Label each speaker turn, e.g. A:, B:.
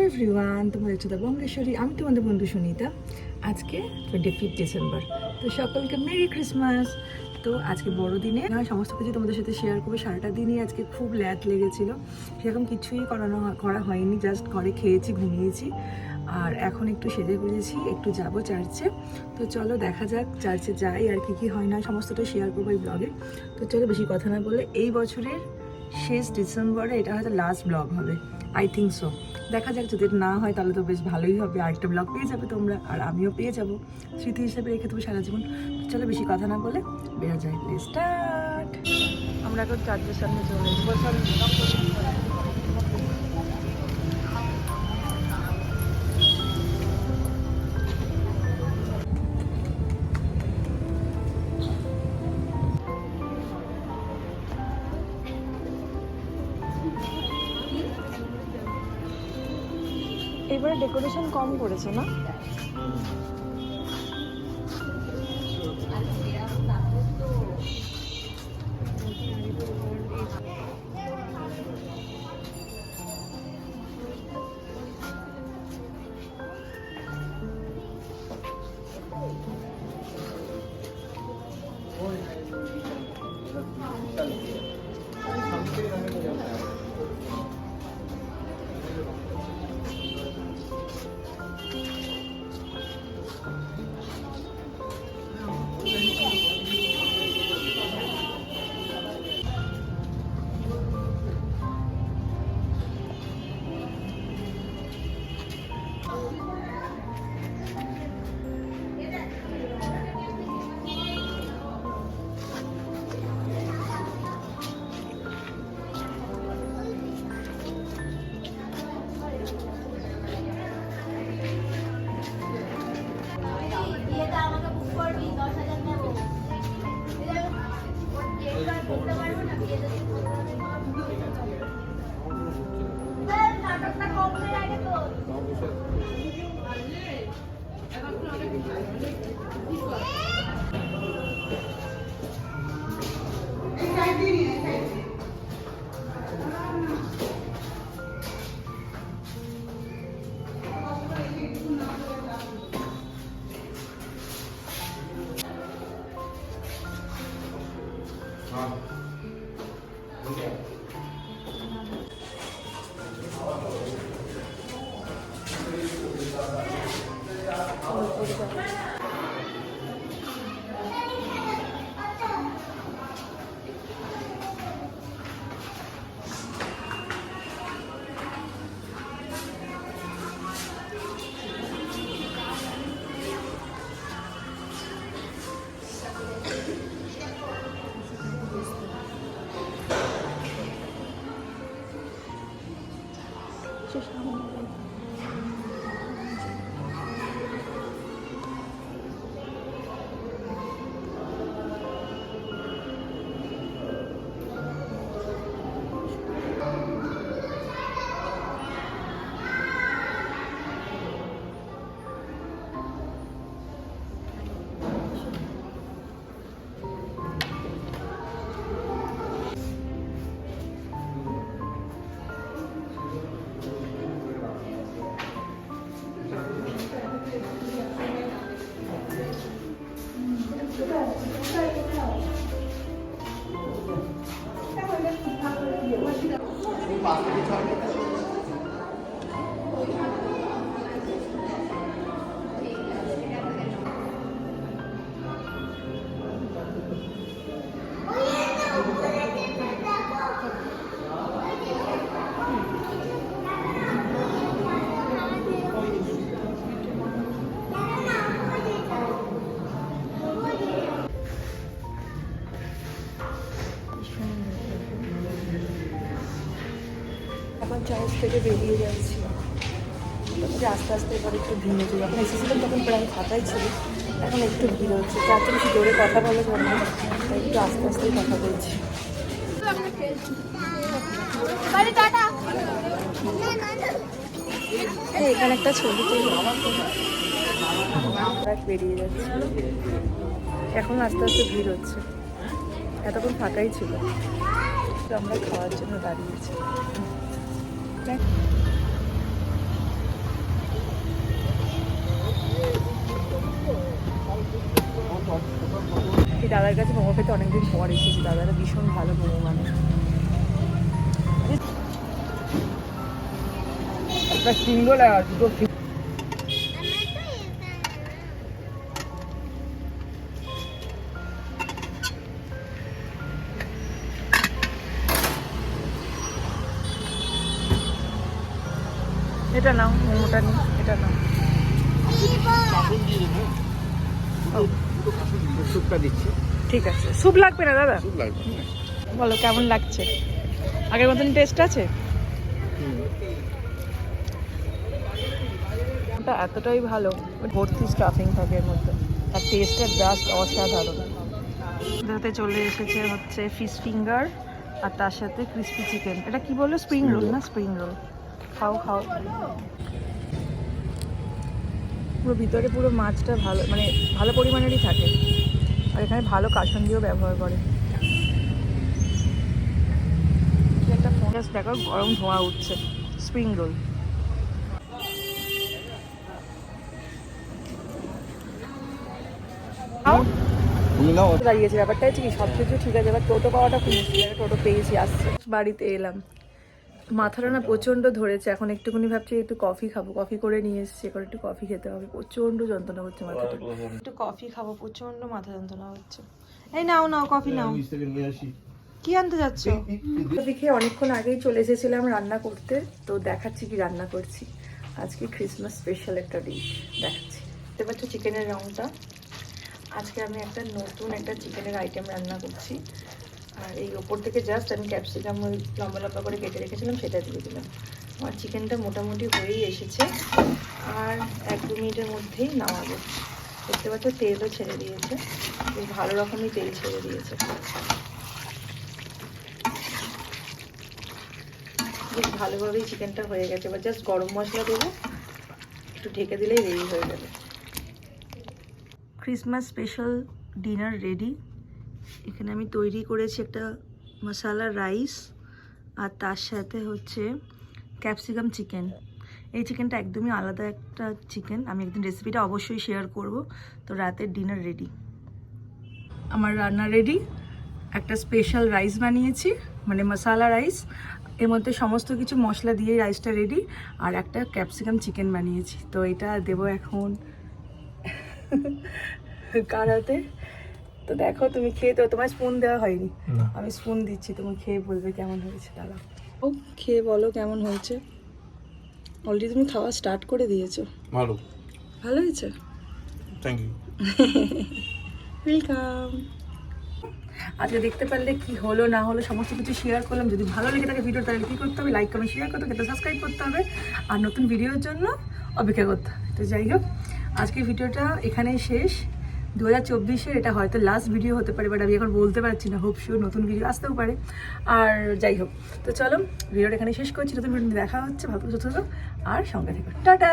A: Everyone হচ্ছে the Bangeshwari আমি তোমাদের বন্ধু সুনিতা। আজকে টোয়েন্টি ফিফথ ডিসেম্বর তো সকলকে মেরি ক্রিসমাস তো আজকে বড়দিনে সমস্ত কিছু তোমাদের সাথে শেয়ার করব। সারাটা দিনই আজকে খুব ল্যাদ লেগেছিল। সেরকম কিছুই করানো করা হয়নি জাস্ট ঘরে খেয়েছি, ঘুমিয়েছি। আর এখন একটু সেজে গুজেছি, একটু যাব চার্চে তো চলো দেখা যাক চার্চে যাই আর কি কি হয় না সমস্তটা শেয়ার করব এই ব্লগে তো চলো বেশি কথা না বলে, এই বছরের শেষ ডিসেম্বরে এটা হয়তো লাস্ট ব্লগ হবে। আই থিঙ্ক সো দেখা যাক, যদি না হয় তাহলে তো বেশ ভালোই হবে। আরেকটা ব্লগ পেয়ে যাবে তোমরা, আর আমিও পেয়ে যাব। স্মৃতি হিসেবে রেখে তুমি সারা জীবন। চলো বেশি কথা না বলে বেরো যায় স্টার্ট আমরা এখন চার্জের সামনে চলে এবারে ডেকোরেশন কম করেছে না?
B: Ah. Okay.
A: এখন চার্চ থেকে বেরিয়ে যাচ্ছি। যে আস্তে আস্তে এবার একটু ভিড় হচ্ছে যখন এসেছিলাম তখন প্রায় ফাঁকাই ছিল এখন একটু ভিড় হচ্ছে। চারটে বেশি জোরে কথা বলে যাবে তাই একটু আস্তে আস্তেই কথা বলছি। এখানে একটা ছবি তুলি। বেরিয়ে যাচ্ছি। এখন আস্তে আস্তে ভিড় হচ্ছে। এতক্ষণ ফাঁকাই ছিল। আমরা খাওয়ার জন্য দাঁড়িয়েছি। এই দাদার কাছে মোমো খেতে অনেকদিন পর এসেছি। দাদারা ভীষণ ভালো মোমো মানে
C: একটা সিঙ্গল আর দুটো
A: এটা নাও, মোমোটা নিই এটা নাও। ঠিক আছে। স্যুপ লাগবে না, দাদা? বলো, কেমন লাগছে? আগের মতন টেস্ট আছে? ওটা এতটাই ভালো। ভর্তি স্টাফিং থাকে এর মধ্যে। আর টেস্টটা জাস্ট অসাধারণ। এটাতে চলে এসেছে হচ্ছে ফিশ ফিঙ্গার আর তার সাথে ক্রিস্পি চিকেন এটা কি বলল? স্প্রিং রোল না? স্প্রিং রোল খাও খাও। পুরো ভিতরে পুরো মাছটা ভালো মানে ভালো পরিমাণেরই থাকে। আর এখানে ভালো কাসন্দিও ব্যবহার করে। একটা ফোকাস দেখো গরম ধোঁয়া উঠছে। স্প্রিং রোল দাঁড়িয়েছে ব্যাপারটা হচ্ছে কি সব কিছু ঠিক আছে এবার টোটো পাওয়াটা খুব মুশকিল। টোটো পেয়েছি আসছে। বাড়িতে এলাম। মাথাটা না প্রচণ্ড ধরেছে। এখন একটুখানি ভাবছি একটু কফি খাব। কফি করে নিয়ে এসেছি এবার একটু কফি খেতে হবে। প্রচণ্ড যন্ত্রণা হচ্ছে মাথাটা। একটু কফি খাব প্রচণ্ড মাথা যন্ত্রণা হচ্ছে। এই নাও নাও কফি নাও। কি আনতে যাচ্ছ? কফি খেয়ে অনেকক্ষণ আগেই চলে এসেছিলাম রান্না করতে। তো দেখাচ্ছি কি রান্না করছি। আজকে ক্রিসমাস স্পেশাল একটা ডিশ দেখাচ্ছি। দেখতে পাচ্ছ চিকেনের রংটা? আজকে আমি একটা নতুন একটা চিকেনের আইটেম রান্না করছি। আর এই ওপর থেকে জাস্ট আমি ক্যাপসিকাম ওই লম্বা লম্বা করে কেটে রেখেছিলাম, সেটা দিয়ে দিলাম। আমার চিকেনটা মোটামুটি হয়েই এসেছে। আর এক দু মিনিটের মধ্যেই নামাবো। দেখতে পাচ্ছ, তেলও ছেড়ে দিয়েছে। বেশ ভালো রকমই তেল ছেড়ে দিয়েছে। বেশ ভালোভাবেই চিকেনটা হয়ে গেছে। এবার জাস্ট গরম মশলা দেবো। একটু ঢেকে দিলেই রেডি হয়ে যাবে। ক্রিসমাস স্পেশাল ডিনার রেডি এখানে আমি তৈরি করেছি একটা মশালা রাইস, আর তার সাথে হচ্ছে ক্যাপসিকাম চিকেন। এই চিকেনটা একদমই আলাদা একটা চিকেন। আমি একদিন রেসিপিটা অবশ্যই শেয়ার করব। তো রাতের ডিনার রেডি আমার রান্না রেডি একটা স্পেশাল রাইস বানিয়েছি মানে মশালা রাইস এর মধ্যে সমস্ত কিছু মশলা দিয়ে রাইসটা রেডি আর একটা ক্যাপসিকাম চিকেন বানিয়েছি। তো এটা দেবো এখন। কার হাতে তো দেখো তুমি খেয়ে তো তোমার স্পুন দেওয়া হয়নি। আমি স্পুন দিচ্ছি তুমি খেয়ে বলবে কেমন হয়েছে। দাদা ও খেয়ে বলো কেমন হয়েছে। অলরেডি তুমি খাওয়া স্টার্ট করে দিয়েছ।
C: ভালো।
A: ভালো হয়েছে?
C: থ্যাংক ইউ
A: ওয়েলকাম আজকে দেখতে পারলে কি হলো না হলো সমস্ত কিছু শেয়ার করলাম। যদি ভালো লেগে থাকে ভিডিও তাহলে কী করতে হবে? লাইক কমেন্ট শেয়ার করতে হবে সাবস্ক্রাইব করতে হবে। আর নতুন ভিডিওর জন্য অপেক্ষা করতে হবে। তো যাই হোক আজকের ভিডিওটা এখানেই শেষ। দু হাজার চব্বিশের এটা হয়তো লাস্ট ভিডিও হতে পারে বাট আমি এখন বলতে পারছি না হোপ শিওর নতুন ভিডিও আসতেও পারে। আর যাই হোক, তো চলো ভিডিওটা এখানে শেষ করছি, নতুন ভিডিও দেখা হচ্ছে, ভালো ছোটো আর সঙ্গে থেকো। টাটা!